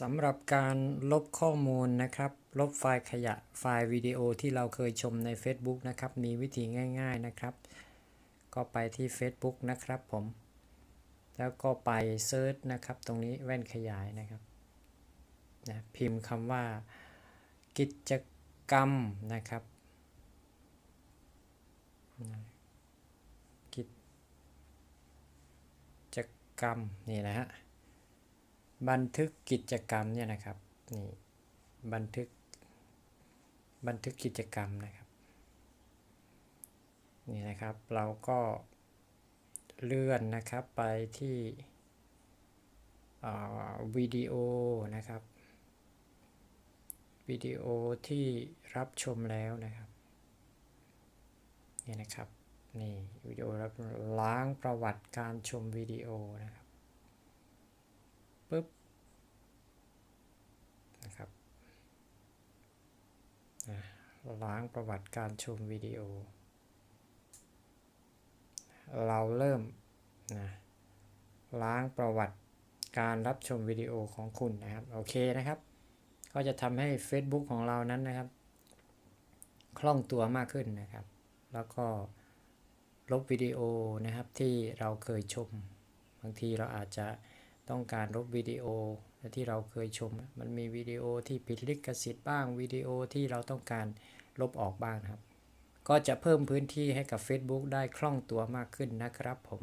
สำหรับการลบข้อมูลนะครับ ลบไฟล์ขยะไฟล์วิดีโอที่เราเคยชมใน Facebook นะครับ มีวิธีง่าย ๆนะครับ ก็ไปที่ Facebook นะครับผม แล้วก็ไปเซิร์ชนะครับ ตรงนี้แว่นขยายนะครับนะพิมพ์คำว่า กิจกรรมนะครับนะกิจกรรมนี่นะฮะ บันทึกกิจกรรมเนี่ยนะครับนี่บันทึกบันทึกกิจกรรมนะครับนี่นะครับเราก็เลื่อนนะครับไปที่วิดีโอนะครับวิดีโอที่รับชมแล้วนะครับนี่นะครับนี่วิดีโอรับล้างประวัติการชมวิดีโอนะครับ ปึ๊บนะครับล้างประวัติการชมวิดีโอ เราเริ่มนะล้างประวัติการรับชมวิดีโอของคุณนะครับ โอเคนะครับ ก็จะทำให้ Facebook ของเรานั้นนะครับ คล่องตัวมากขึ้นนะครับ แล้วก็ลบวิดีโอนะครับที่เราเคยชม บางทีเราอาจจะ ต้องการลบวิดีโอที่เราเคยชม มันมีวิดีโอที่ผิดลิขสิทธิ์บ้างวิดีโอที่เราต้องการลบออกบ้างครับ ก็จะเพิ่มพื้นที่ให้กับ Facebook ได้คล่องตัวมากขึ้นนะครับผม